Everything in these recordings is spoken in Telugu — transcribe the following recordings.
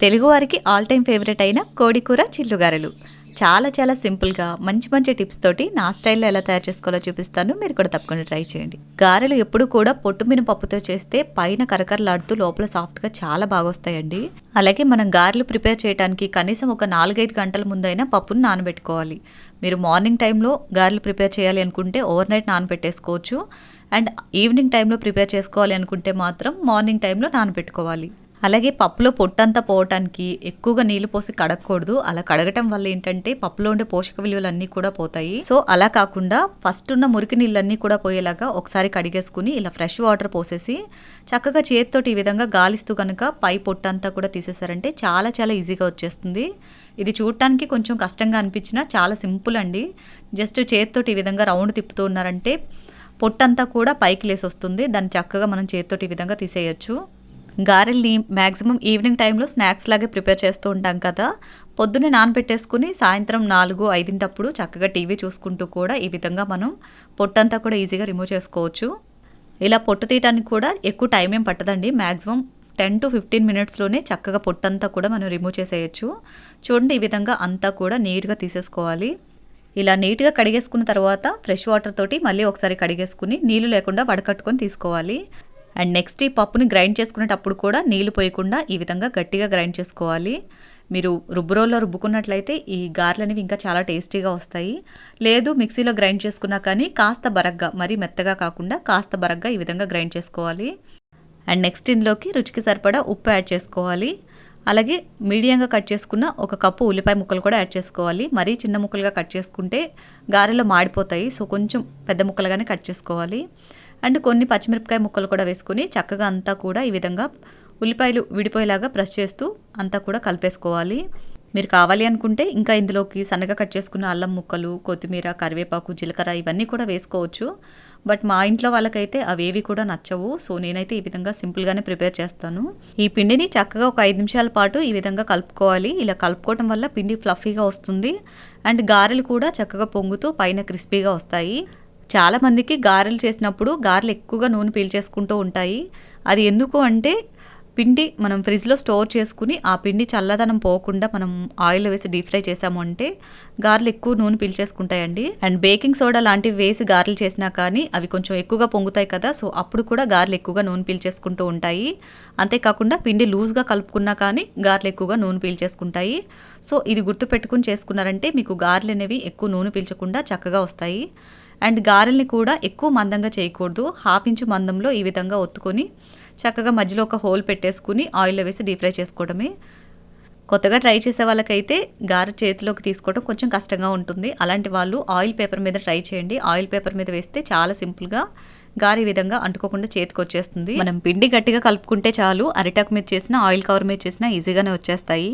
తెలుగువారికి ఆల్ టైమ్ ఫేవరెట్ అయిన కోడికూర చిల్లుగారెలు. చాలా చాలా సింపుల్గా మంచి మంచి టిప్స్ తోటి నా స్టైల్లో ఎలా తయారు చేసుకోవాలో చూపిస్తాను. మీరు కూడా తప్పకుండా ట్రై చేయండి. గారెలు ఎప్పుడు కూడా పొట్టు మినపప్పుతో చేస్తే పైన కరకరలాడుతూ లోపల సాఫ్ట్గా చాలా బాగా వస్తాయండి. అలాగే మనం గారెలు ప్రిపేర్ చేయడానికి కనీసం ఒక నాలుగైదు గంటల ముందైనా పప్పును నానబెట్టుకోవాలి. మీరు మార్నింగ్ టైంలో గారెలు ప్రిపేర్ చేయాలి అనుకుంటే ఓవర్ నైట్ నానబెట్టేసుకోవచ్చు. అండ్ ఈవినింగ్ టైంలో ప్రిపేర్ చేసుకోవాలి అనుకుంటే మాత్రం మార్నింగ్ టైంలో నానబెట్టుకోవాలి. అలాగే పప్పులో పొట్టంతా పోవటానికి ఎక్కువగా నీళ్ళు పోసి కడగకూడదు. అలా కడగటం వల్ల ఏంటంటే పప్పులో ఉండే పోషక విలువలు అన్నీ కూడా పోతాయి. సో అలా కాకుండా ఫస్ట్ ఉన్న మురికి నీళ్ళన్నీ కూడా పోయేలాగా ఒకసారి కడిగేసుకుని ఇలా ఫ్రెష్ వాటర్ పోసేసి చక్కగా చేతితోటి ఈ విధంగా గాలిస్తూ కనుక పై పొట్టంతా కూడా తీసేసారంటే చాలా చాలా ఈజీగా వచ్చేస్తుంది. ఇది చూడటానికి కొంచెం కష్టంగా అనిపించినా చాలా సింపుల్ అండి. జస్ట్ చేతితోటి ఈ విధంగా రౌండ్ తిప్పుతూ ఉన్నారంటే పొట్టంతా కూడా పైకి లేసి వస్తుంది దాన్ని చక్కగా మనం చేతితోటి ఈ విధంగా తీసేయచ్చు. గారెల్ని మ్యాక్సిమం ఈవినింగ్ టైంలో స్నాక్స్ లాగే ప్రిపేర్ చేస్తూ ఉంటాం కదా. పొద్దున్నే నానబెట్టేసుకుని సాయంత్రం నాలుగు ఐదింటప్పుడు చక్కగా టీవీ చూసుకుంటూ కూడా ఈ విధంగా మనం పొట్టంతా కూడా ఈజీగా రిమూవ్ చేసుకోవచ్చు. ఇలా పొట్టు తీయటానికి కూడా ఎక్కువ టైం ఏం పట్టదండి. మ్యాక్సిమం టెన్ టు ఫిఫ్టీన్ మినిట్స్లోనే చక్కగా పొట్టంతా కూడా మనం రిమూవ్ చేసేయచ్చు. చూడండి ఈ విధంగా అంతా కూడా నీట్గా తీసేసుకోవాలి. ఇలా నీట్గా కడిగేసుకున్న తర్వాత ఫ్రెష్ వాటర్ తోటి మళ్ళీ ఒకసారి కడిగేసుకుని నీళ్ళు లేకుండా వడకట్టుకొని తీసుకోవాలి. అండ్ నెక్స్ట్ ఈ పప్పుని గ్రైండ్ చేసుకునేటప్పుడు కూడా నీళ్ళు పోయకుండా ఈ విధంగా గట్టిగా గ్రైండ్ చేసుకోవాలి. మీరు రుబ్బురోల్లో రుబ్బుకున్నట్లయితే ఈ గారెలు అనేవి ఇంకా చాలా టేస్టీగా వస్తాయి. లేదు మిక్సీలో గ్రైండ్ చేసుకున్నా కానీ కాస్త బరగ్గా మరీ మెత్తగా కాకుండా కాస్త బరగ్గా ఈ విధంగా గ్రైండ్ చేసుకోవాలి. అండ్ నెక్స్ట్ ఇందులోకి రుచికి సరిపడా ఉప్పు యాడ్ చేసుకోవాలి. అలాగే మీడియంగా కట్ చేసుకున్న ఒక కప్పు ఉల్లిపాయ ముక్కలు కూడా యాడ్ చేసుకోవాలి. మరీ చిన్న ముక్కలుగా కట్ చేసుకుంటే గారెలో మాడిపోతాయి. సో కొంచెం పెద్ద ముక్కలుగానే కట్ చేసుకోవాలి. అండ్ కొన్ని పచ్చిమిరపకాయ ముక్కలు కూడా వేసుకుని చక్కగా అంతా కూడా ఈ విధంగా ఉల్లిపాయలు విడిపోయేలాగా ప్రెస్ చేస్తూ అంతా కూడా కలిపేసుకోవాలి. మీరు కావాలి అనుకుంటే ఇంకా ఇందులోకి సన్నగా కట్ చేసుకున్న అల్లం ముక్కలు కొత్తిమీర కరివేపాకు జీలకర్ర ఇవన్నీ కూడా వేసుకోవచ్చు. బట్ మా ఇంట్లో వాళ్ళకైతే అవేవి కూడా నచ్చవు. సో నేనైతే ఈ విధంగా సింపుల్గానే ప్రిపేర్ చేస్తాను. ఈ పిండిని చక్కగా ఒక ఐదు నిమిషాల పాటు ఈ విధంగా కలుపుకోవాలి. ఇలా కలుపుకోవడం వల్ల పిండి ఫ్లఫీగా వస్తుంది. అండ్ గారెలు కూడా చక్కగా పొంగుతూ పైన క్రిస్పీగా వస్తాయి. చాలామందికి గారెలు చేసినప్పుడు గారెలు ఎక్కువగా నూనె పీల్చేసుకుంటూ ఉంటాయి. అది ఎందుకు అంటే పిండి మనం ఫ్రిడ్జ్లో స్టోర్ చేసుకుని ఆ పిండి చల్లదనం పోకుండా మనం ఆయిల్ వేసి డీప్ ఫ్రై చేసాము అంటే గారెలు ఎక్కువ నూనె పీల్చేసుకుంటాయండి. అండ్ బేకింగ్ సోడా లాంటివి వేసి గారెలు చేసినా కానీ అవి కొంచెం ఎక్కువగా పొంగుతాయి కదా సో అప్పుడు కూడా గారెలు ఎక్కువగా నూనె పీల్చేసుకుంటూ ఉంటాయి. అంతేకాకుండా పిండి లూజ్గా కలుపుకున్నా కానీ గారెలు ఎక్కువగా నూనె పీల్చేసుకుంటాయి. సో ఇది గుర్తుపెట్టుకుని చేసుకున్నారంటే మీకు గారెలు అనేవి ఎక్కువ నూనె పీల్చకుండా చక్కగా వస్తాయి. అండ్ గారెల్ని కూడా ఎక్కువ మందంగా చేయకూడదు. హాఫ్ ఇంచు మందంలో ఈ విధంగా ఒత్తుకొని చక్కగా మధ్యలో ఒక హోల్ పెట్టేసుకుని ఆయిల్లో వేసి డీప్ ఫ్రై చేసుకోవడమే. కొత్తగా ట్రై చేసే వాళ్ళకైతే గారె చేతిలోకి తీసుకోవడం కొంచెం కష్టంగా ఉంటుంది. అలాంటి వాళ్ళు ఆయిల్ పేపర్ మీద ట్రై చేయండి. ఆయిల్ పేపర్ మీద వేస్తే చాలా సింపుల్గా గారి విధంగా అంటుకోకుండా చేతికి వచ్చేస్తుంది. మనం పిండి గట్టిగా కలుపుకుంటే చాలు అరిటాకు మీద చేసిన ఆయిల్ కవర్ మీద చేసిన ఈజీగానే వచ్చేస్తాయి.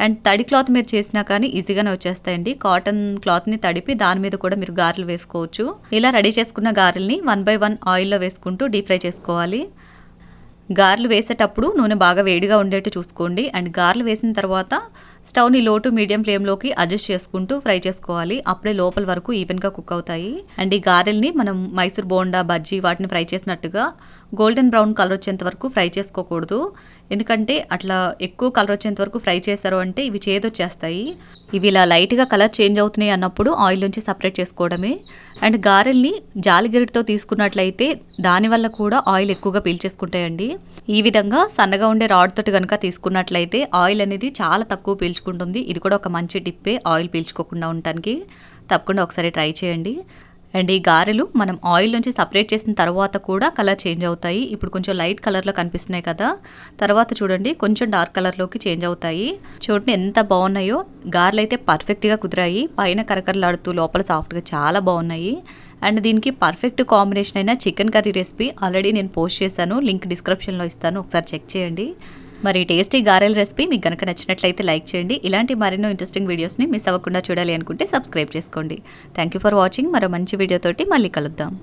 అండ్ తడి క్లాత్ మీద చేసినా కానీ ఈజీగానే వచ్చేస్తాయండి. కాటన్ క్లాత్ని తడిపి దాని మీద కూడా మీరు గారెలు వేసుకోవచ్చు. ఇలా రెడీ చేసుకున్న గారెల్ని వన్ బై వన్ ఆయిల్లో వేసుకుంటూ డీప్ ఫ్రై చేసుకోవాలి. గారెలు వేసేటప్పుడు నూనె బాగా వేడిగా ఉండేట్టు చూసుకోండి. అండ్ గారెలు వేసిన తర్వాత స్టవ్ని లో టు మీడియం ఫ్లేమ్లోకి అడ్జస్ట్ చేసుకుంటూ ఫ్రై చేసుకోవాలి. అప్పుడే లోపల వరకు ఈవెన్గా కుక్ అవుతాయి. అండ్ ఈ గారెల్ని మనం మైసూర్ బోండా బజ్జీ వాటిని ఫ్రై చేసినట్టుగా గోల్డెన్ బ్రౌన్ కలర్ వచ్చేంత వరకు ఫ్రై చేసుకోకూడదు. ఎందుకంటే అట్లా ఎక్కువ కలర్ వచ్చేంత వరకు ఫ్రై చేశారు అంటే ఇవి చేదొచ్చేస్తాయి. ఇవి ఇలా లైట్గా కలర్ చేంజ్ అవుతున్నాయి అన్నప్పుడు ఆయిల్ నుంచి సపరేట్ చేసుకోవడమే. అండ్ గారెల్ని జాలిగిరిటితో తీసుకున్నట్లయితే దానివల్ల కూడా ఆయిల్ ఎక్కువగా పీల్చేసుకుంటాయండి. ఈ విధంగా సన్నగా ఉండే రాడ్ తోటి కనుక తీసుకున్నట్లయితే ఆయిల్ అనేది చాలా తక్కువ పీల్చుకుంటుంది. ఇది కూడా ఒక మంచి టిప్పే ఆయిల్ పీల్చుకోకుండా ఉండటానికి. తప్పకుండా ఒకసారి ట్రై చేయండి. అండ్ ఈ గారెలు మనం ఆయిల్ నుంచి సపరేట్ చేసిన తర్వాత కూడా కలర్ చేంజ్ అవుతాయి. ఇప్పుడు కొంచెం లైట్ కలర్లో కనిపిస్తున్నాయి కదా. తర్వాత చూడండి కొంచెం డార్క్ కలర్లోకి చేంజ్ అవుతాయి. చూడండి ఎంత బాగున్నాయో. గారెలు అయితే పర్ఫెక్ట్గా కుదిరాయి. పైన కరకరలాడుతూ లోపల సాఫ్ట్గా చాలా బాగున్నాయి. అండ్ దీనికి పర్ఫెక్ట్ కాంబినేషన్ అయిన చికెన్ కర్రీ రెసిపీ ఆల్రెడీ నేను పోస్ట్ చేశాను. లింక్ డిస్క్రిప్షన్లో ఇస్తాను. ఒకసారి చెక్ చేయండి. మరి టేస్టీ గారెల రెసిపీ మీకు కనుక నచ్చినట్లయితే లైక్ చేయండి. ఇలాంటి మరెన్నో ఇంట్రెస్టింగ్ వీడియోస్ని మిస్ అవ్వకుండా చూడాలి అనుకుంటే సబ్స్క్రైబ్ చేసుకోండి. థ్యాంక్ యూ ఫర్ వాచింగ్ మరో మంచి వీడియోతోటి మళ్ళీ కలుద్దాం.